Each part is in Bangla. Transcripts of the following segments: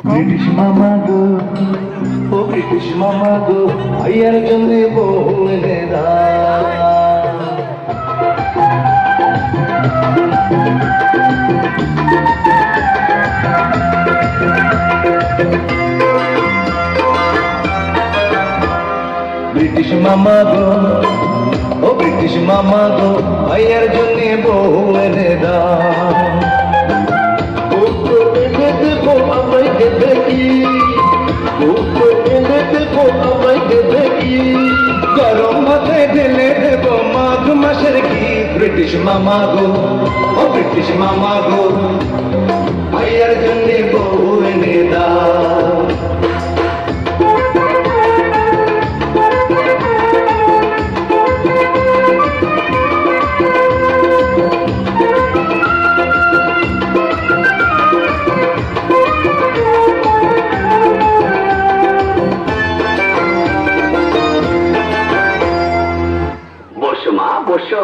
ব্রিটিশ মামা গো ও ব্রিটিশ মামা গো ভাইয়ার জন্য উত্তর এনে দেবো আমাকে দেখি। উত্তর এনে দেবো আমাকে দেখি। গরম ভাতে ঢেলে দেবো, মাঘ মাসের কি? ব্রিটিশ মামা গো, ও ব্রিটিশ মামা গো ভাইয়ার জন্য বউ এনে দাও। অবশ্য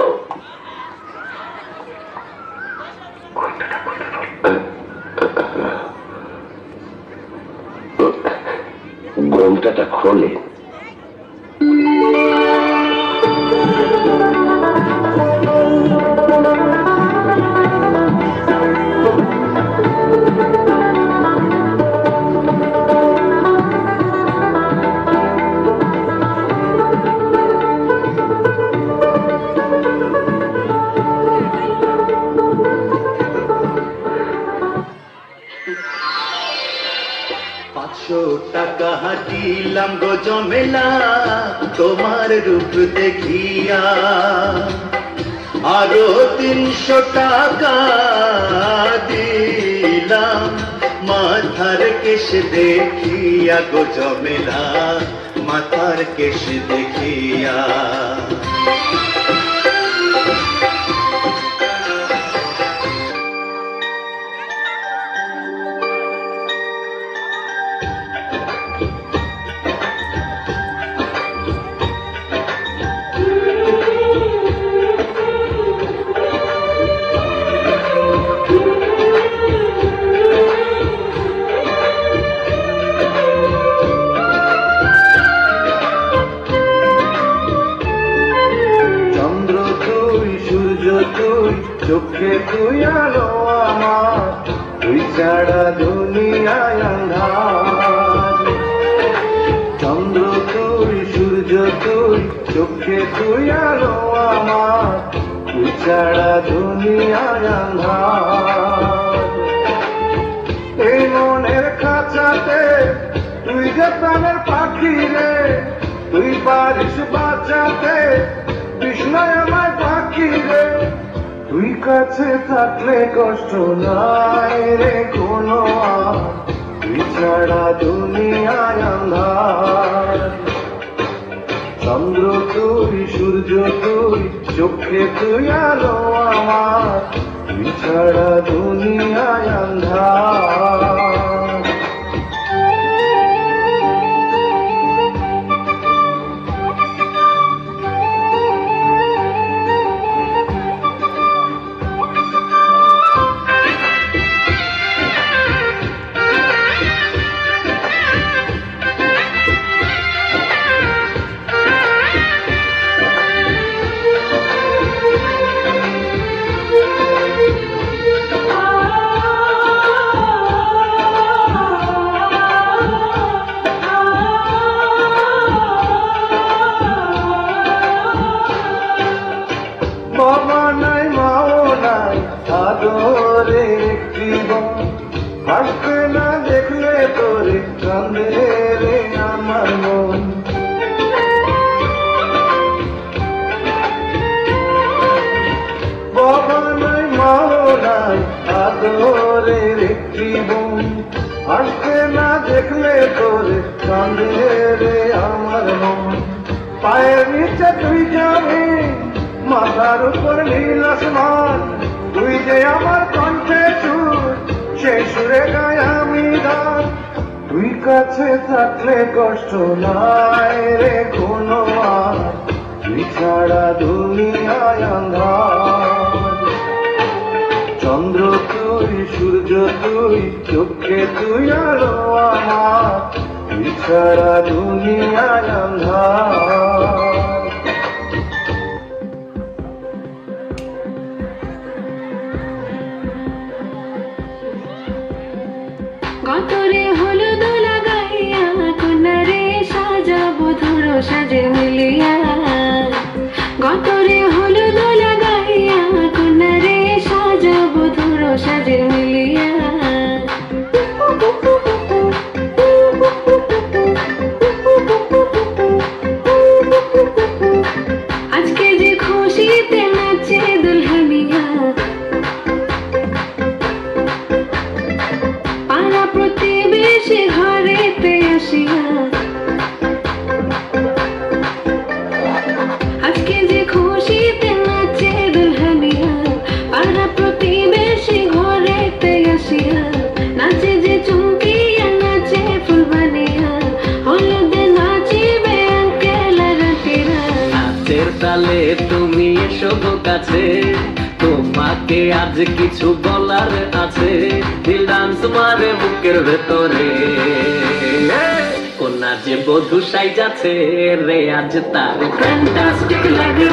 হাতিলাম গো জমেলা তোমার রূপ দেখিয়া। আরও তিনশো টাকা দিলাম মাথার কেশ দেখিয়া গো জমেলা মাথার কেশ দেখিয়া। চন্দ্র তুই সূর্য তুই চোখে তুই আলো আমার। তুই ছাড়া মনের খাঁচাতে, তুই যে প্রাণের পাখি রে, তুই পারিস বাঁচাতে তুই কাছে থাকলে কষ্ট নাই রে কোনো তুই ছাড়া দুনিয়ায় আন্ধার। চন্দ্র তুই, সূর্য তুই, চোখে তুই, আলো আমার। তুই ছাড়া দুনিয়ায় আন্ধার। মাথার উপর নীল আসমান, তুই যে আমার কণ্ঠে সুর, সে সুরে গায় আমি গান। তুই কাছে থাকলে কষ্ট নাই রে কোনো আর, তুই ছাড়া দুনিয়ায় চন্দ্র তুই, সূর্য তুই, চোখে তুই, আলো আমার, তুই ছাড়া দুনিয়ায় আন্ধার গতরে হলুদ লাগাইয়া কোনারে সাজাবো ধরো সাজে মিলিয়া। নাচের তুমি এসব কাছে। তোমাকে আজ কিছু বলার আছে। দিল ডান্স মারে বুকের ভেতরে। কোন যে বধু সাই যাচ্ছে রে আজ তার ফ্যান্টাস্টিক লাগতাছে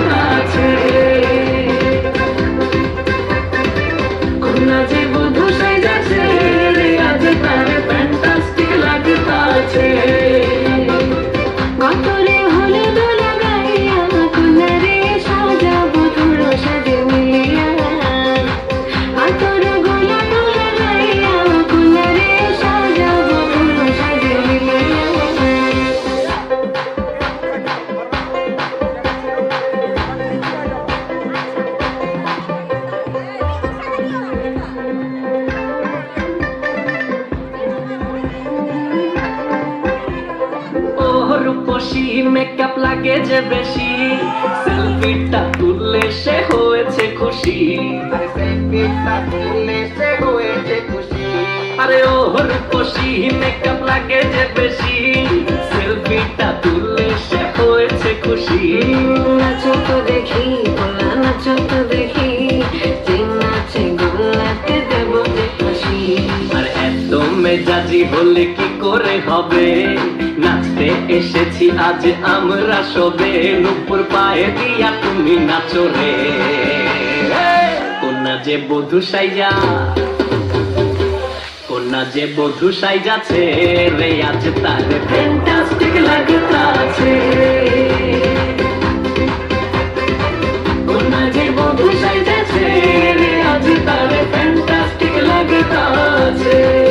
আরে ও রূপসী মেকআপ লাগে যে বেশি। সেলফিটা তুললে সে হয়েছে খুশি। নাচো তো দেখি পোলা নাচো তো দেখি নাচে গোলাতে দেবো যে খুশি। আর এত মেজাজি হলে কি করে হবে? নাচতে এসেছি আজ আমরা সবে। নুপুর পায়ে দিয়া তুমি নাচো রে। কোনা যে বধু সাইজা কন্যা যে বধু সাইজাছে রে, আজ তার ফ্যান্টাস্টিক লাগতাছে। কোনা যে বধু সাইজাছে রে, আজ তার ফ্যান্টাস্টিক লাগতাছে।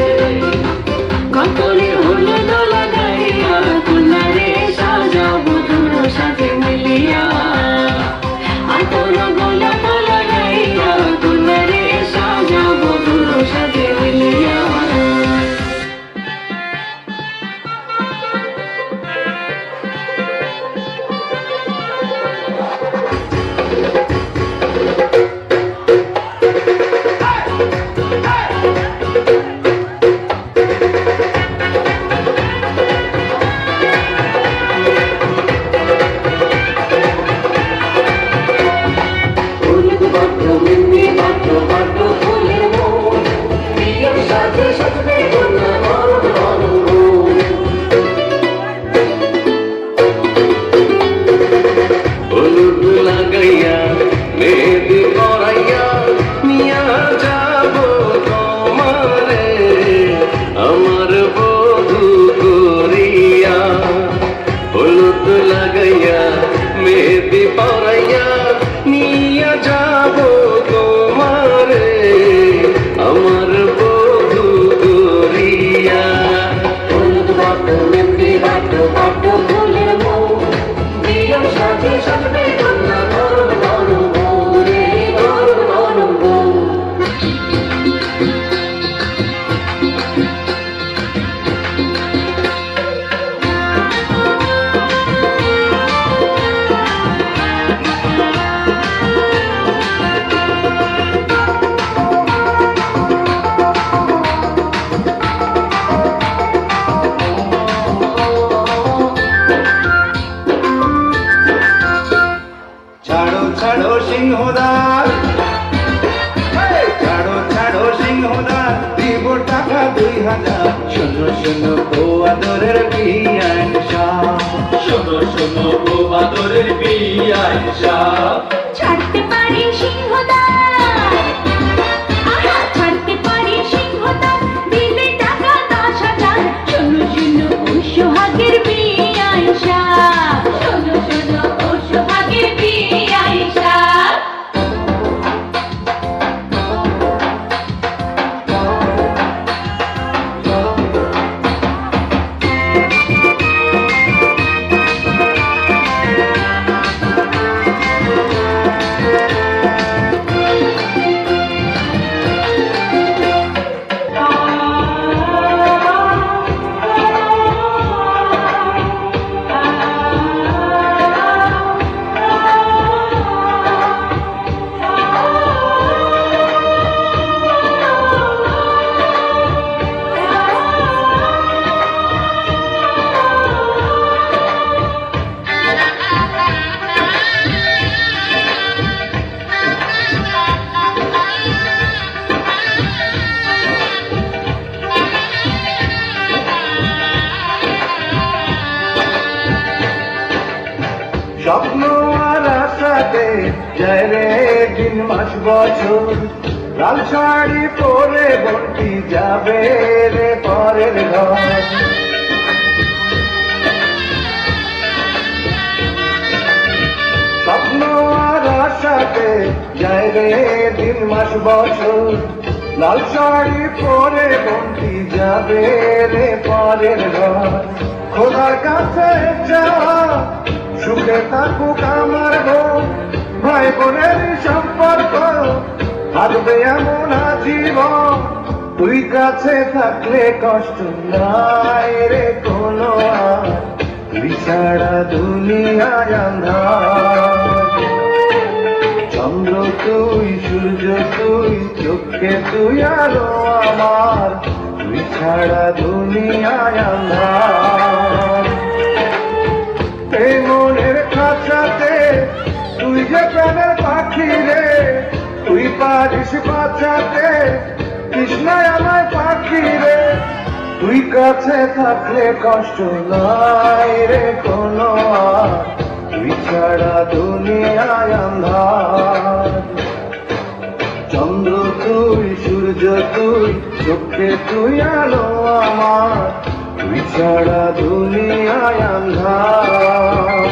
শোনো বাদরের বিয়াই সাহ স্বপ্ন আর আশাতে যায় রে দিন মাস বছর। লাল শাড়ি পরে বন্টি যাবে রে পরের ঘর। স্বপ্ন আর আশাতে যায় রে দিন মাস বছর। লাল শাড়ি পরে বন্টি যাবে রে পরের ঘর। খোদার কাছে যাওয়া সুখে থাকুক আমার ভাই বোনের সম্পর্ক, থাকবে এমন জীবন তুই কাছে থাকলে কষ্ট নাই রে কোনো আর। তুই ছাড়া দুনিয়ায় চন্দ্র তুই, সূর্য তুই, চোখে তুই, আলো আমার। তুই ছাড়া দুনিয়ায় আন্ধার এই মনের খাঁচাতে তুই যে প্রাণের পাখি রে, তুই পারিস বাঁচাতে কৃষ্ণায় আমায় পাখি রে। তুই কাছে থাকলে কষ্ট নাই রে কোনো তুই ছাড়া দুনিয়ায় আন্ধার। চন্দ্র তুই, সূর্য তুই, চোখে তুই আলো আমার। ছাড়া দুনিয়ায় আন্ধার।